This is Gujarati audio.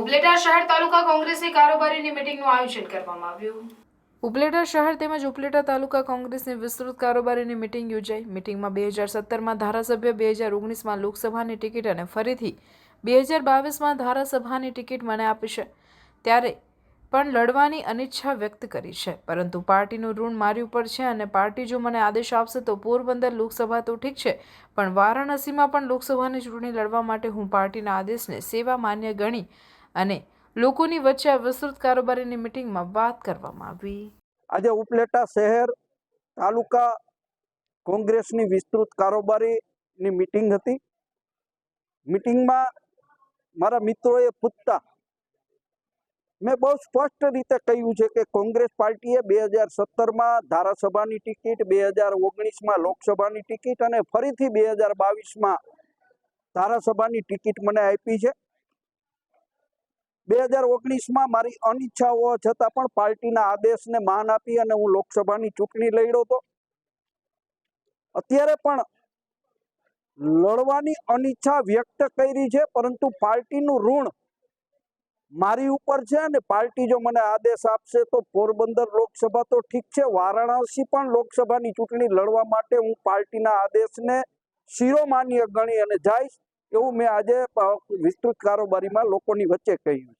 ઉપલેટા શહેર તાલુકા કોંગ્રેસની કારોબારીની મીટિંગનું આયોજન કરવામાં આવ્યું. ઉપલેટા શહેર તેમજ ઉપલેટા તાલુકા કોંગ્રેસની વિસ્તૃત કારોબારીની મીટિંગ યોજાઈ. મીટિંગમાં બે હજાર સત્તરમાં ધારાસભ્ય, બે હજાર ઓગણીસમાં લોકસભાની ટિકિટ અને ફરીથી બે હજાર બાવીસમાં ધારાસભાની ટિકિટ મને આપી ત્યારે પણ લડવાની અનિચ્છા વ્યક્ત કરી છે. પરંતુ પાર્ટીનું ઋણ મારી ઉપર છે અને પાર્ટી જો મને આદેશ આપશે તો પોરબંદર લોકસભા તો ઠીક છે, પણ વારાણસીમાં પણ લોકસભાની ચૂંટણી લડવા માટે હું પાર્ટીના આદેશને સેવા માન્ય ગણી અને લોકોની વચ્ચે આ વિસ્તૃત કારોબારીની મીટિંગમાં વાત કરવામાં આવી. આજે ઉપલેટા શહેર તાલુકા કોંગ્રેસની વિસ્તૃત કારોબારીની મિટિંગ હતી. મિટિંગમાં મારા મિત્રોએ પૂછતા, મેં બહુ સ્પષ્ટ રીતે કહ્યું છે કે કોંગ્રેસ પાર્ટીએ બે હજાર સત્તરમાં ધારાસભાની ટિકિટ, બે હજાર ઓગણીસમાં લોકસભાની ટિકિટ અને ફરીથી બે હજાર બાવીસમાં ધારાસભાની ટિકિટ મને આપી છે. બે હજાર ઓગણીસમાં મારી અનિચ્છા હોવા છતાં પણ પાર્ટીના આદેશને માન આપી અને હું લોકસભાની ચૂંટણી લડ્યો હતો. અત્યારે પણ લડવાની અનિચ્છા વ્યક્ત કરી છે, પરંતુ પાર્ટીનું ઋણ મારી ઉપર છે અને પાર્ટી જો મને આદેશ આપશે તો પોરબંદર લોકસભા તો ઠીક છે, વારાણસી પણ લોકસભાની ચૂંટણી લડવા માટે હું પાર્ટીના આદેશને શિરોમાન્ય ગણી અને જઈશ. એવું મેં આજે વિસ્તૃત કારોબારીમાં લોકોની વચ્ચે કહ્યું